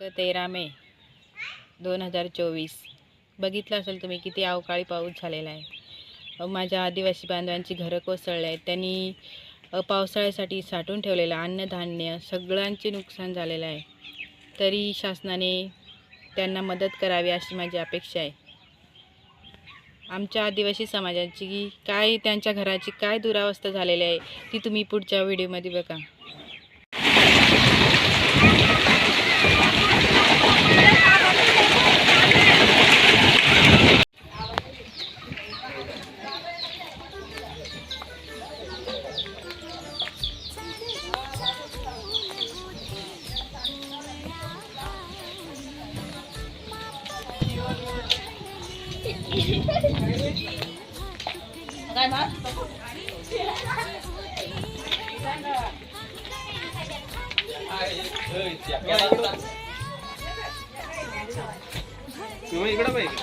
तेरा मे दोन हजार चोवीस. बघितलं असेल तुम्ही किती अवकाळी पाऊस झालेला आहे. माझ्या आदिवासी बांधवांची घरं कोसळले आहेत. त्यांनी पावसाळ्यासाठी साठवून ठेवलेलं अन्नधान्य सगळ्यांचे नुकसान झालेलं आहे. तरी शासनाने त्यांना मदत करावी अशी माझी अपेक्षा आहे. आमच्या आदिवासी समाजाची काय त्यांच्या घराची काय दुरावस्था झालेली आहे ती तुम्ही पुढच्या व्हिडिओमध्ये बघा. इकडं पाहिजे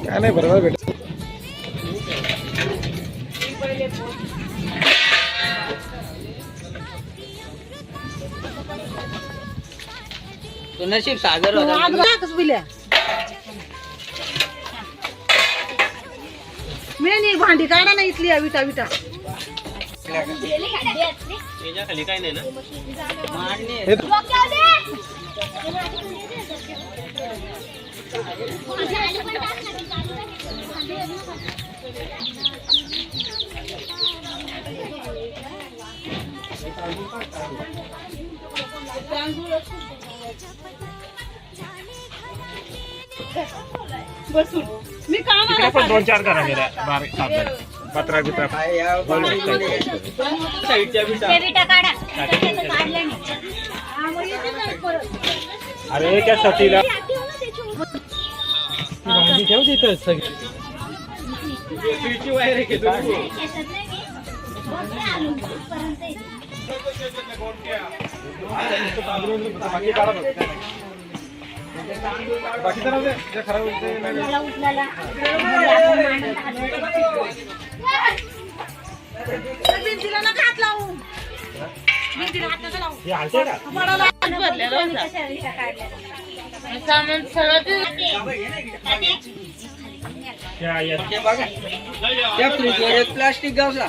काय नाही बरोबर भेट नशीब सागर होता. मी भांडी काढा ना इथली विटा विटा. खाली काय नाही ना? मांडणे बसून. मी काम तिकडे पण दोन चार घरा गेल्या बारीक. पत्रा बित्रा. अरे त्या सतीला. भाजी ठेव तिथं सगळी. वायर आहे भिंतीला ना हात भिंतीला हात नका हात भरलेला होता. सामान सगळं ते- त्या फ्रीजवर एक प्लास्टिक गावला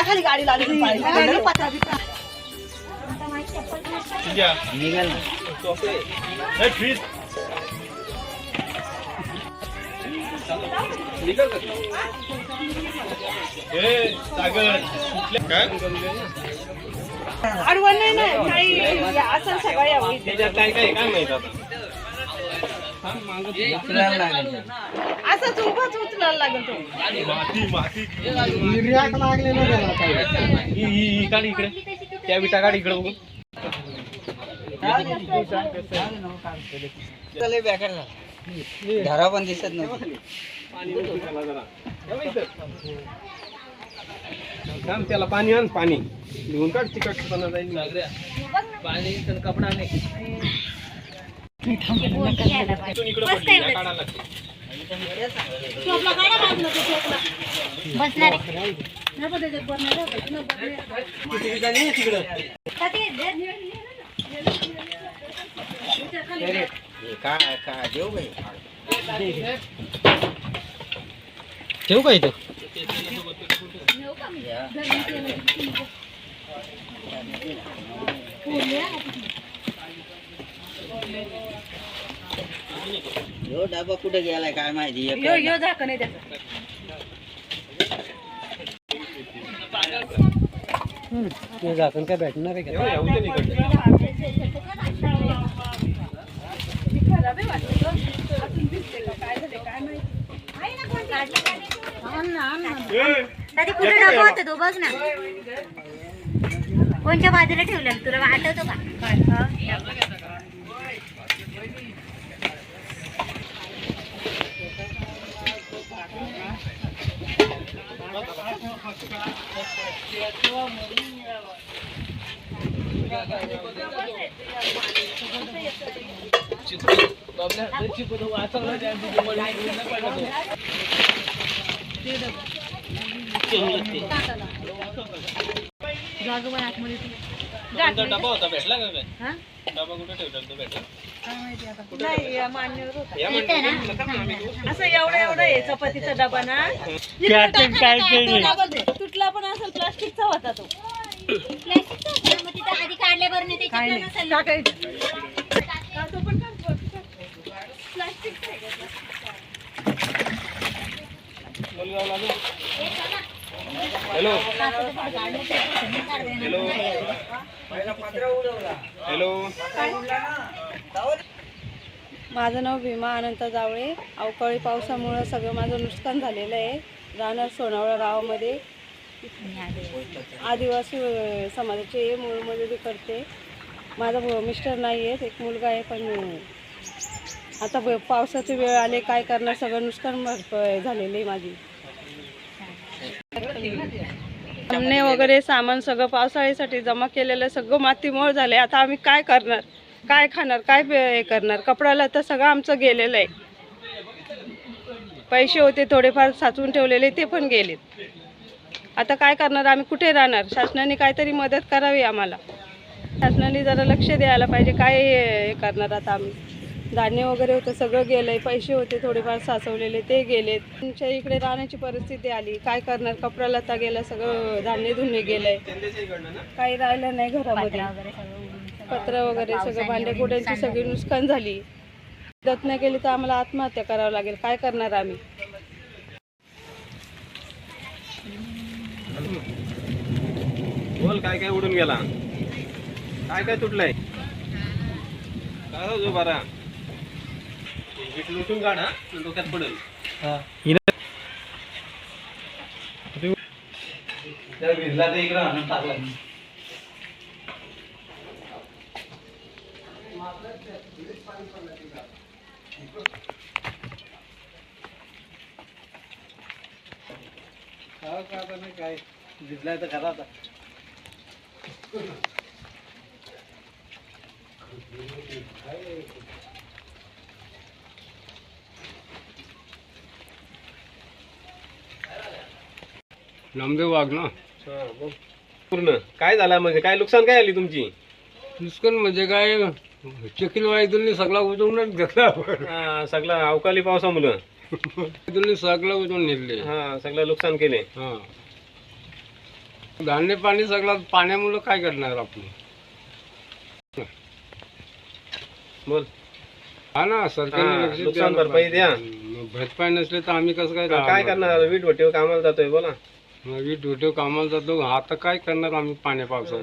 खाली गाडी लागली. निघाल? आडवं नाही ना काही असं सगळं काय काय काय माहीत असंच उभाच उचलायला लागेल तो. माती माती. ही ही ही काढ इकडे. त्या विटा काढ इकडे बघू लय बेकार झाला घरा पण दिसत नव्हती. थांब त्याला पाणी आण पाणी. लिहून काढ चिकटपणा जाईल. पाणी तर कपडा नाही. इथून इकडे तो काय काय देऊ ठेवू का इथं यो डबा कुठे गेलाय काय माहिती? यो यो झाकण काय भेटणार आहे दादी कुठे डबा होता? तो बघ ना. कोणच्या बाजूला ठेवला तुला आठवतो का? डबा होता भेटला का काय? हा? डबा कुठे ठेवला तो भेटला असं एवढा एवढा आहे चपातीचा डबा ना. तुटला पण असेल प्लास्टिकचा होता तो. नाही. हॅलो. हॅलो. हॅलो. माझं नाव भीमा अनंत जावळे. अवकाळी पावसामुळं सगळं माझं नुकसान झालेलं आहे. राहणार सोनावळा गावामध्ये. आदिवासी समाजाचे मूळमजुरी करते. माझा भाऊ मिस्टर नाही आहेत एक मुलगा आहे पण आता ब- पावसाची वेळ आले काय करणार सगळं नुकसान झालेलं आहे माझी. सामने वगैरे सामान सगळं पावसाळ्यासाठी जमा केलेलं सगळं मातीमोळ झालं आहे आता आम्ही काय करणार? काय खाणार काय पे- हे करणार? कपड्याला तर सगळं आमचं गेलेलं आहे. पैसे होते थोडेफार साचवून ठेवलेले ते पण गेलेत. आता काय करणार? आम्ही कुठे राहणार? शासनाने काहीतरी मदत करावी आम्हाला. शासनाने जरा लक्ष द्यायला पाहिजे काय हे करणार आता आम्ही? धान्य वगैरे होतं सगळं गेलं आहे पैसे होते थोडेफार साचवलेले ते गेलेत. तुमच्या इकडे राहण्याची परिस्थिती आली. काय करणार? कपडा लता गेला सगळं धान्य धुणे गेलं आहे काही राहिलं नाही घरामध्ये. पत्र वगैरे सगळं भांडे कुड्यांची सगळी नुकसान झाली. मदत नाही केली तर आम्हाला आत्महत्या करावं लागेल. काय करणार आम्ही? बोल काय काय उडून गेला? काय काय तुटलंय? काय हो जो बारा लुटून काढा डोक्यात पडेल. त्या भिजला तर इकडं आणून टाकला. काय तर खरा आता लांबे वाघ ना पूर्ण. काय झाला म्हणजे काय नुकसान काय आली तुमची? नुकसान म्हणजे काय? चकील वाईदुलनी सगळा उजवूनच घेतला हा, सगळं अवकाळी पावसामुळं वाईदुलनी सगळं उजवून नेले. हा सगळं नुकसान केले. हा. धान्य पाणी सगळं पाण्यामुळं काय करणार आपण? बोल. हा ना हा, सरकारने लक्ष नुकसान द्यायला भरपाई द्या. पाहिजे. भरपाई नसले तर आम्ही कसं काय काय करणार वीट भट्टीवर कामाला जातोय बोला. वीट होतो कामाला जातो. आता काय करणार आम्ही पाण्या पावसात?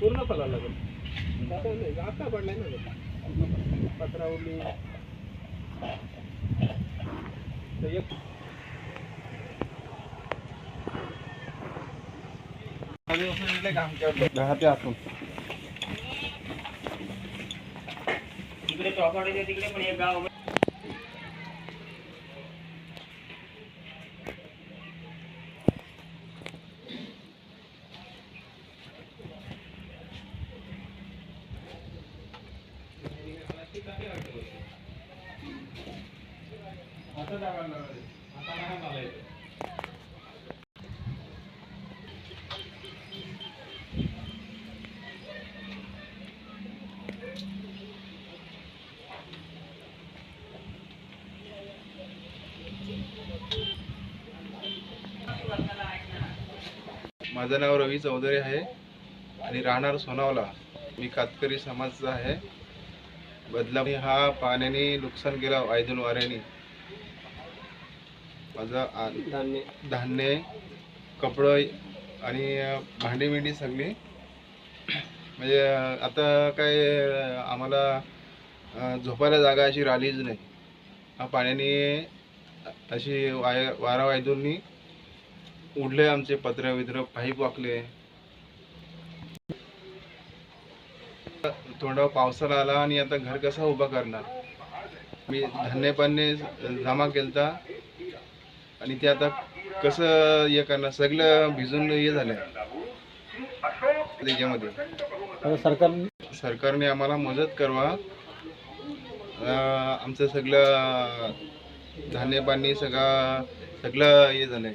पूर्ण फळायला लागेल. आता पडलाय ना पत्रा उरली तिकडे चौकाडे तिकडे पण एक गाव माझं नाव रवी चौधरी आहे आणि राहणार सोनावला. मी कातकरी समाजचा आहे. बदलामी हा पाण्याने नुकसान केला आयदन वाऱ्याने. माझं धान्य धान्य कपडं आणि भांडी मिंडी सगळी. म्हणजे आता काय आम्हाला झोपायला जागा अशी राहिलीच नाही. हा पाण्याने अशी वाय वारा वायदूंनी उडले आमचे पत्र वित्र पाईप वाकले. थोडा पावसाला आला आणि आता घर कसा उभा करणार? मी धान्य पाणी जमा केलता. आणि ते आता कसं हे करणार? सगळं भिजून हे झालंय. त्याच्यामध्ये. सरकार सरकारने आम्हाला मदत करवा अं, आमचं सगळं धान्य पाणी सगळं सगळं हे झालंय.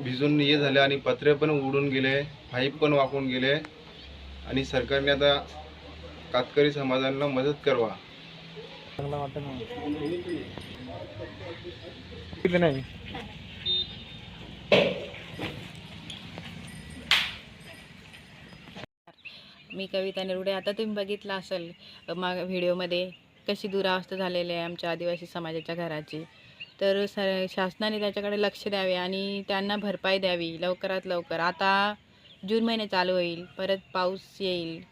भिजून हे झाले आणि पत्रे पण उडून गेले पाईप पण वाकून गेले. आणि सरकारने आता कातकरी समाजाला मदत करवा चांगला वाटत नाही मी कविता निरुडे. आता तुम्ही बघितलं असेल माग व्हिडिओमध्ये कशी दुरावस्था झालेली आहे आमच्या आदिवासी समाजाच्या घराची. तर स शासनाने त्याच्याकडे लक्ष द्यावे आणि त्यांना भरपाई द्यावी लवकरात लवकर. आता जून महिने चालू होईल परत पाऊस येईल.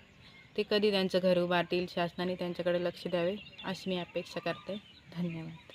ते कधी त्यांचं घर उभारतील शासनाने त्यांच्याकडे लक्ष द्यावे अशी मी अपेक्षा करते. धन्यवाद.